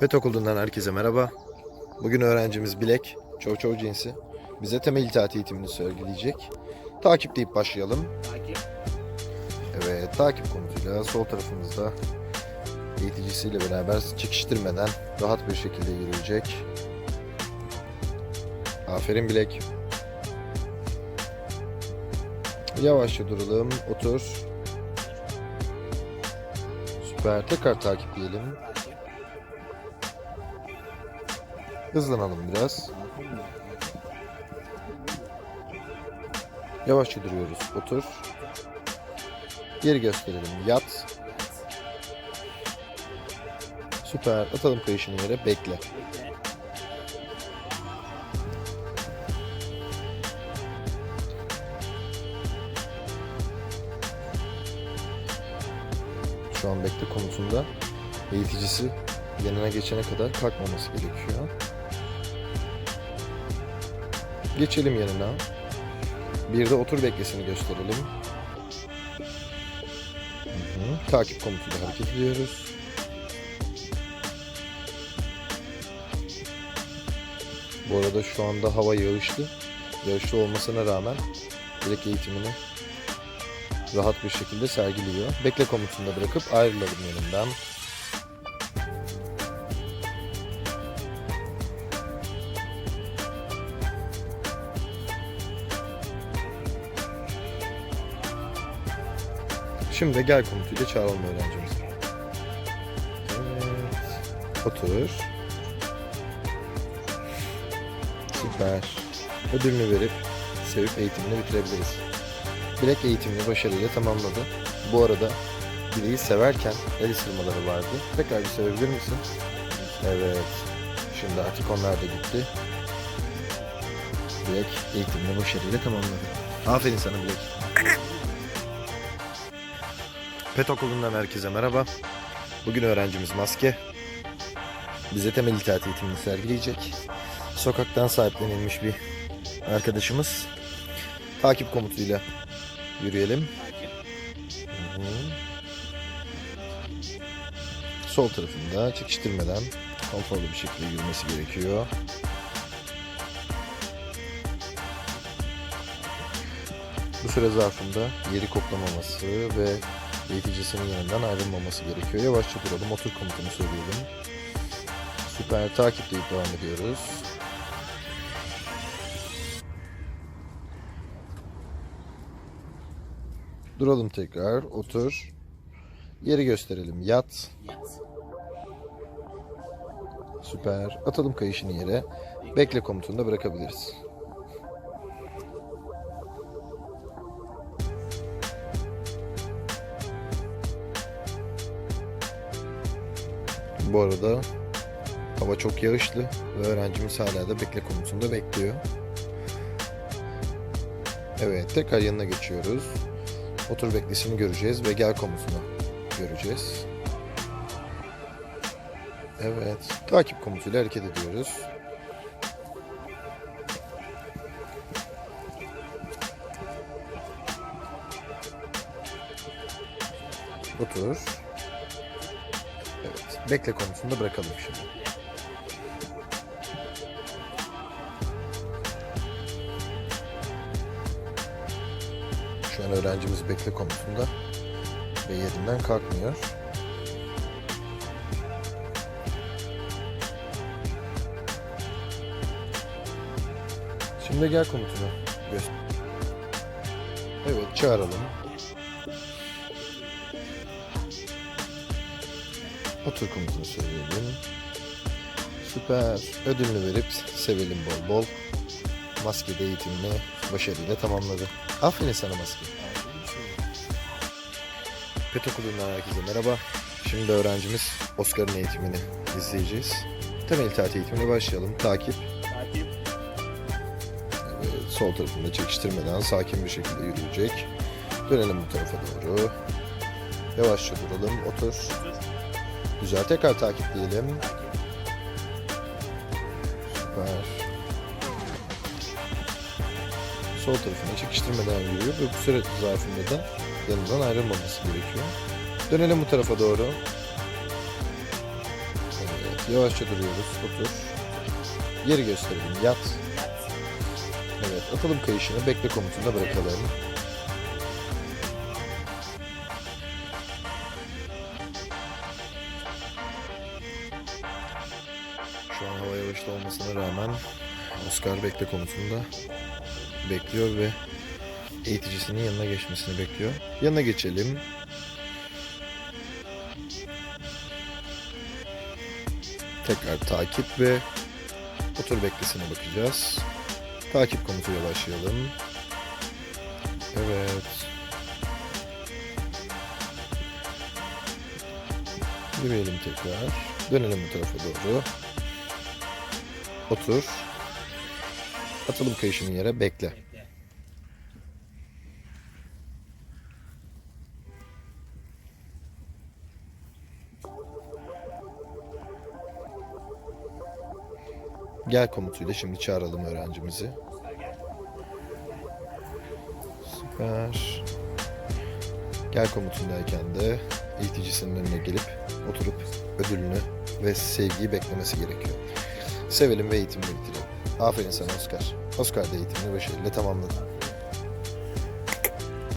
Pet Okulu'ndan herkese merhaba. Bugün öğrencimiz Bilek, Çow Çow cinsi, bize temel itaat eğitimini söyleyecek. Takip deyip başlayalım. Takip. Evet, takip komutuyla sol tarafımızda eğiticisiyle beraber çekiştirmeden rahat bir şekilde yürüyecek. Aferin Bilek. Yavaşça duralım, otur. Süper, tekrar takipleyelim. Hızlanalım biraz. Yavaşça duruyoruz. Otur. Geri gösterelim. Yat. Süper. Atalım kayışını yere. Bekle. Şu an bekle komutunda eğiticisi yanına geçene kadar kalkmaması gerekiyor. Geçelim yanına. Bir de otur beklesini gösterelim. Hı hı. Takip komutuyla hareket ediyoruz. Bu arada şu anda hava yağışlı. Yağışlı olmasına rağmen direkt eğitimini rahat bir şekilde sergiliyor. Bekle komutunda bırakıp ayrılalım yanından. Şimdi gel komutuyla çağıralım öğrencimizi. Evet. Otur. Süper. Ödülünü verip sevip eğitimini bitirebiliriz. Bilek eğitimini başarıyla tamamladı. Bu arada bileği severken el ısırmaları vardı. Tekrar bir sevebilir misin? Evet. Şimdi artık onlar da gitti. Bilek eğitimini başarıyla tamamladı. Aferin sana Bilek. Pet okulundan herkese merhaba. Bugün öğrencimiz Maske. Bize temel itaat eğitimini sergileyecek. Sokaktan sahiplenilmiş bir arkadaşımız. Takip komutuyla yürüyelim. Sol tarafında çekiştirmeden konforlu bir şekilde yürümesi gerekiyor. Bu süre zarfında yeri koklamaması ve eğiticisinin yanından ayrılmaması gerekiyor. Yavaşça duralım, otur komutunu söyleyelim. Süper, takip deyip devam ediyoruz. Duralım tekrar, otur. Yeri gösterelim, yat. Süper. Atalım kayışını yere. Bekle komutunda bırakabiliriz. Bu arada hava çok yağışlı ve öğrencimiz hala da bekle komutunda bekliyor. Evet, tekrar yanına geçiyoruz. Otur beklesini göreceğiz ve gel komutunu göreceğiz. Evet. Takip komutuyla hareket ediyoruz. Otur. Bekle konusunda bırakalım şimdi. Şu an öğrencimiz bekle konusunda ve yerinden kalkmıyor. Şimdi gel komutunu göster. Evet çağıralım. Otur komutunu söyleyelim. Süper. Ödülünü verip sevelim bol bol. Maskede eğitimini başarıyla tamamladı. Aferin sana maske. Pet okulundan herkese merhaba. Şimdi öğrencimiz Oscar'ın eğitimini izleyeceğiz. Temel itaat eğitimine başlayalım. Takip. Takip. Evet, sol tarafında çekiştirmeden sakin bir şekilde yürüyecek. Dönelim bu tarafa doğru. Yavaşça duralım. Otur. Otur. Güzel. Tekrar takipleyelim. Takip. Süper. Sol tarafına çekiştirmeden yürüyor ve bu süre zarfında da yanından ayrılmaması gerekiyor. Dönelim bu tarafa doğru. Evet, Yavaşça duruyoruz. Otur. Yeri gösterelim. Yat. Evet. Atılım kayışını bekle komutunda bırakalım. Şu an hava yavaşta olmasına rağmen Oscar bekle komutunda bekliyor ve eğiticisinin yanına geçmesini bekliyor. Yanına geçelim. Tekrar takip ve otur beklesine bakacağız. Takip komutuyla başlayalım. Evet. Yürüyelim tekrar. Dönelim bu tarafa doğru. Otur. Atılım kayışının yere bekle. Gel komutuyla şimdi çağıralım öğrencimizi. Süper. Gel komutundayken de eğiticisinin önüne gelip oturup ödülünü ve sevgiyi beklemesi gerekiyor. Sevelim ve eğitimini bitirelim. Aferin sana Oscar. Oscar da eğitimini başarıyla tamamladı.